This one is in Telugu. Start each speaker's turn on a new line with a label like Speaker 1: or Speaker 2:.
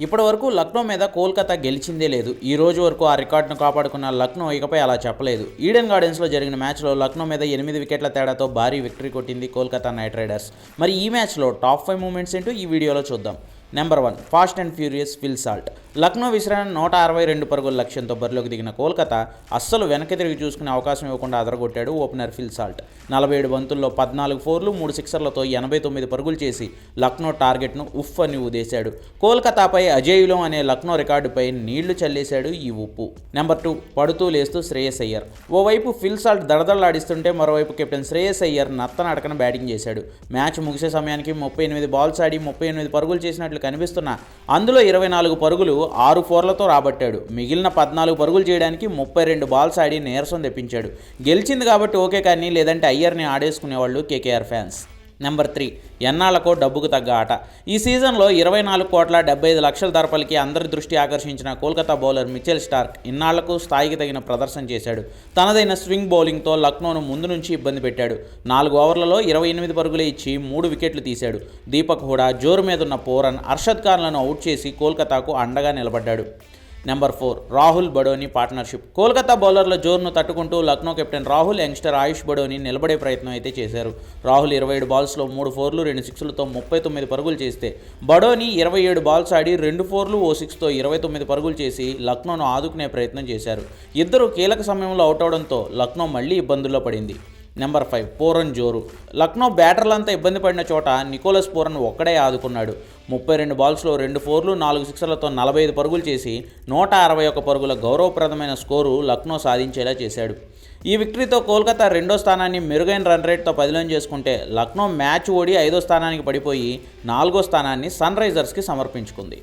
Speaker 1: ఇప్పటి వరకు లక్నో మీద కోల్కతా గెలిచిందే లేదు. ఈ రోజు వరకు ఆ రికార్డును కాపాడుకున్న లక్నో ఇకపై అలా చెప్పలేదు. ఈడెన్ గార్డెన్స్లో జరిగిన మ్యాచ్లో లక్నో మీద ఎనిమిది వికెట్ల తేడాతో భారీ విక్టరీ కొట్టింది కోల్కతా నైట్ రైడర్స్. మరి ఈ మ్యాచ్లో టాప్ ఫైవ్ మూమెంట్స్ ఏంటో ఈ వీడియోలో చూద్దాం. Number one fast and furious Phil Salt Lucknow విసిరాన నూట అరవై రెండు పరుగుల లక్ష్యంతో బరిలోకి దిగిన కోల్కతా అస్సలు వెనక్కి తిరిగి చూసుకునే అవకాశం ఇవ్వకుండా అదరగొట్టాడు ఓపెనర్ ఫిల్ సాల్ట్ నలభై ఏడు బంతుల్లో పద్నాలుగు ఫోర్లు మూడు సిక్సర్లతో ఎనభై తొమ్మిది పరుగులు చేసి లక్నో టార్గెట్ను ఉఫ్ అని ఊదేశాడు. కోల్కతాపై అజేయులో అనే లక్నో రికార్డుపై నీళ్ళు చల్లేశాడు ఈ ఉప్పు. నెంబర్ టూ పడుతూ లేస్తూ శ్రేయస్ అయ్యర్. ఓవైపు ఫిల్ సాల్ట్ దడదడలాడిస్తుంటే మరోవైపు కెప్టెన్ శ్రేయస్ అయ్యర్ నత్తనడకన బ్యాటింగ్ చేశాడు. మ్యాచ్ ముగిసే సమయానికి ముప్పై ఎనిమిది బాల్స్ ఆడి ముప్పై ఎనిమిది పరుగులు చేసినట్లు కనిపిస్తున్న. అందులో ఇరవై నాలుగు పరుగులు ఆరు ఫోర్లతో రాబట్టాడు. మిగిలిన పద్నాలుగు పరుగులు చేయడానికి ముప్పై రెండు బాల్స్ ఆడి నీరసం తెప్పించాడు. గెలిచింది కాబట్టి ఓకే కానీ లేదంటే అయ్యర్ని ఆడేసుకునేవాళ్ళు కేకేఆర్ ఫ్యాన్స్. Number three. ఎన్నాళ్ళకు డబ్బుకు తగ్గ ఆట. ఈ సీజన్లో ఇరవై నాలుగు కోట్ల డెబ్బై ఐదు లక్షల ధరపలికి అందరి దృష్టి ఆకర్షించిన కోల్కతా బౌలర్ మిచెల్ స్టార్క్ ఇన్నాళ్ళకు స్థాయికి తగిన ప్రదర్శన చేశాడు. తనదైన స్వింగ్ బౌలింగ్తో లక్నోను ముందు నుంచి ఇబ్బంది పెట్టాడు. నాలుగు ఓవర్లలో ఇరవై ఎనిమిది పరుగులు ఇచ్చి మూడు వికెట్లు తీశాడు. దీపక్ హుడా జోరు మీదున్న పోరన్ అర్షద్ ఖాన్లను అవుట్ చేసి కోల్కతాకు అండగా నిలబడ్డాడు. Number four Rahul Badoni partnership Kolkata బౌలర్ల జోరును తట్టుకుంటూ లక్నో కెప్టెన్ రాహుల్ యంగ్స్టర్ ఆయుష్ బడోని నిలబడే ప్రయత్నం అయితే చేశారు. రాహుల్ ఇరవై ఏడు బాల్స్లో మూడు ఫోర్లు రెండు సిక్స్లతో ముప్పై తొమ్మిది పరుగులు చేస్తే బడోని ఇరవై ఏడు బాల్స్ ఆడి రెండు ఫోర్లు ఓ సిక్స్తో ఇరవై తొమ్మిది పరుగులు చేసి లక్నోను ఆదుకునే ప్రయత్నం చేశారు. ఇద్దరు కీలక సమయంలో అవుట్ అవడంతో లక్నో మళ్ళీ ఇబ్బందుల్లో పడింది. నెంబర్ ఫైవ్ పూరన్ జోరు లక్నో బ్యాటర్లంతా ఇబ్బంది పడిన చోట నికోలస్ పూరన్ ఒక్కడే ఆదుకున్నాడు. ముప్పై రెండు బాల్స్లో రెండు ఫోర్లు నాలుగు సిక్సర్లతో నలభై ఐదు పరుగులు చేసి నూట అరవై ఒక్క పరుగుల గౌరవప్రదమైన స్కోరు లక్నో సాధించేలా చేశాడు. ఈ విక్టరీతో కోల్కతా రెండో స్థానాన్ని మెరుగైన రన్ రేట్తో పదిలం చేసుకుంటే లక్నో మ్యాచ్ ఓడి ఐదో స్థానానికి పడిపోయి నాలుగో స్థానాన్ని సన్ రైజర్స్కి సమర్పించుకుంది.